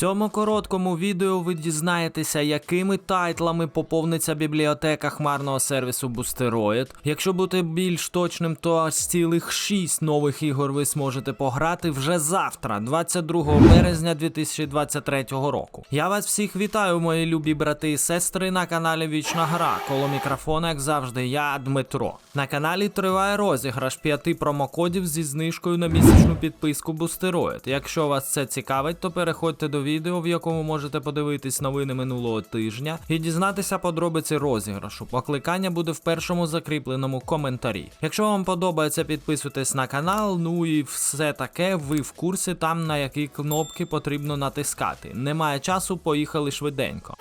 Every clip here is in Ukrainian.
цьому короткому відео ви дізнаєтеся, якими тайтлами поповниться бібліотека хмарного сервісу Boosteroid. Якщо бути більш точним, то аж цілих 6 нових ігор ви зможете пограти вже завтра, 22 березня 2023 року. Я вас всіх вітаю, мої любі брати і сестри, на каналі Вічна Гра. Коло мікрофона, як завжди, я Дмитро. На каналі триває розіграш п'яти промокодів зі знижкою на місячну підписку Boosteroid. Якщо вас це цікавить, то переходьте до відео, в якому можете подивитись новини минулого тижня і дізнатися подробиці розіграшу. Покликання буде в першому закріпленому коментарі. Якщо вам подобається, підписуйтесь на канал. Ну і все таке, ви в курсі там на які кнопки потрібно натискати. Немає часу, поїхали швиденько.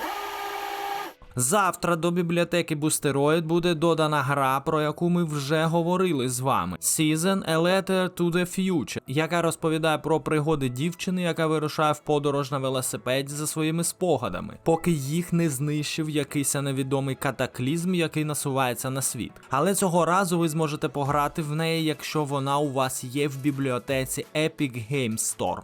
Завтра до бібліотеки Boosteroid буде додана гра, про яку ми вже говорили з вами. Season A Letter to the Future, яка розповідає про пригоди дівчини, яка вирушає в подорож на велосипеді за своїми спогадами, поки їх не знищив якийсь невідомий катаклізм, який насувається на світ. Але цього разу ви зможете пограти в неї, якщо вона у вас є в бібліотеці Epic Games Store.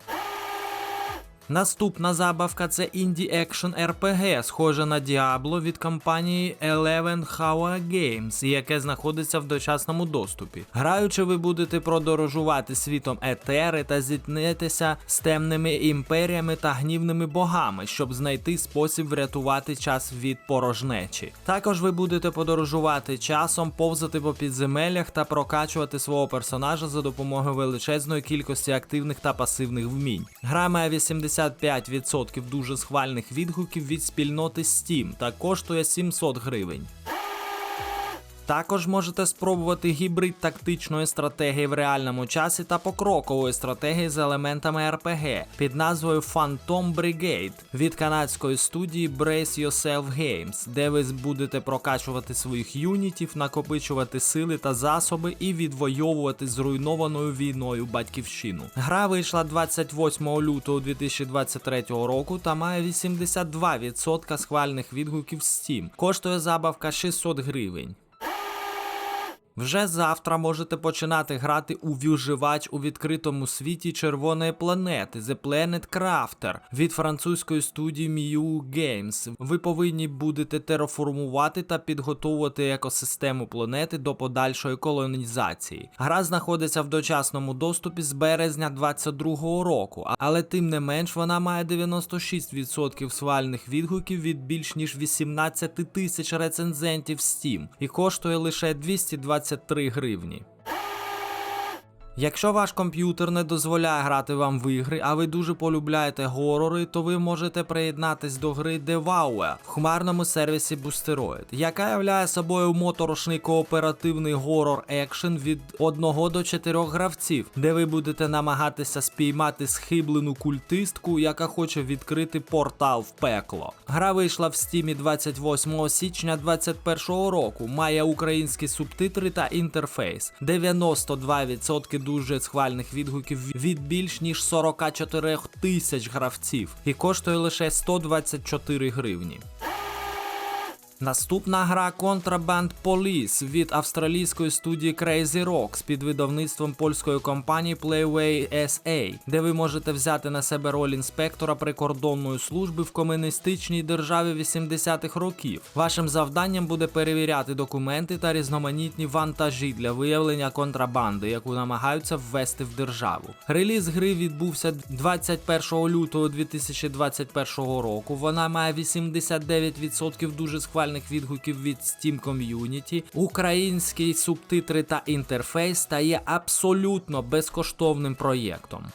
Наступна забавка це інді екшн RPG, схоже на Diablo від компанії Eleven Hour Games, яке знаходиться в дочасному доступі. Граючи, ви будете подорожувати світом етери та зіткнетеся з темними імперіями та гнівними богами, щоб знайти спосіб врятувати час від порожнечі. Також ви будете подорожувати часом, повзати по підземеллях та прокачувати свого персонажа за допомогою величезної кількості активних та пасивних вмінь. Гра має 85% дуже схвальних відгуків від спільноти Steam та коштує 700 гривень. Також можете спробувати гібрид тактичної стратегії в реальному часі та покрокової стратегії з елементами RPG під назвою Phantom Brigade від канадської студії Brace Yourself Games, де ви будете прокачувати своїх юнітів, накопичувати сили та засоби і відвоювати зруйнованою війною батьківщину. Гра вийшла 28 лютого 2023 року та має 82% схвальних відгуків Steam. Коштує забавка 600 гривень. Вже завтра можете починати грати у виживач у відкритому світі червоної планети The Planet Crafter від французької студії Miu Games. Ви повинні будете тераформувати та підготовувати екосистему планети до подальшої колонізації. Гра знаходиться в дочасному доступі з березня 2022 року, але тим не менш вона має 96% свальних відгуків від більш ніж 18 тисяч рецензентів Steam і коштує лише 220 23 гривні. Якщо ваш комп'ютер не дозволяє грати вам в ігри, а ви дуже полюбляєте горори, то ви можете приєднатись до гри Devour в хмарному сервісі Boosteroid, яка являє собою моторошний кооперативний горор екшен від 1 до 4 гравців, де ви будете намагатися спіймати схиблену культистку, яка хоче відкрити портал в пекло. Гра вийшла в стімі 28 січня 2021 року, має українські субтитри та інтерфейс. 92% дуже схвальних відгуків від більш ніж 44 тисяч гравців і коштує лише 124 гривні. Наступна гра Contraband Police від австралійської студії Crazy Rocks під видавництвом польської компанії Playway SA, де ви можете взяти на себе роль інспектора прикордонної служби в комуністичній державі 80-х років. Вашим завданням буде перевіряти документи та різноманітні вантажі для виявлення контрабанди, яку намагаються ввести в державу. Реліз гри відбувся 21 лютого 2021 року. Вона має 89% дуже схвальних відгуків від Steam Community. Українські субтитри та інтерфейс стає абсолютно безкоштовним проєктом.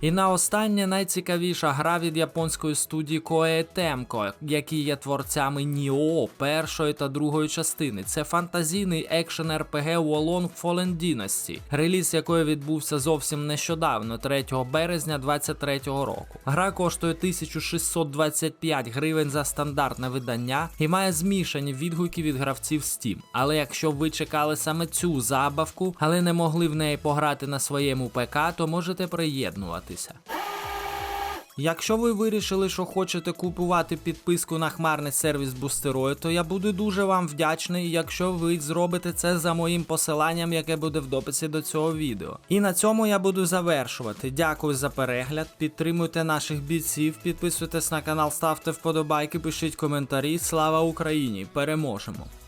І на останнє найцікавіша гра від японської студії Koei Temco, які є творцями Ніо першої та другої частини. Це фантазійний екшен RPG Wolong Fallen Dynasty, реліз якої відбувся зовсім нещодавно, 3 березня 2023 року. Гра коштує 1625 гривень за стандартне видання і має змішані відгуки від гравців Steam. Але якщо ви чекали саме цю забавку, але не могли в неї пограти на своєму ПК, то можете приєднуватися. Якщо ви вирішили, що хочете купувати підписку на хмарний сервіс Boosteroid, то я буду дуже вам вдячний, якщо ви зробите це за моїм посиланням, яке буде в дописі до цього відео. І на цьому я буду завершувати. Дякую за перегляд, підтримуйте наших бійців, підписуйтесь на канал, ставте вподобайки, пишіть коментарі. Слава Україні! Переможемо!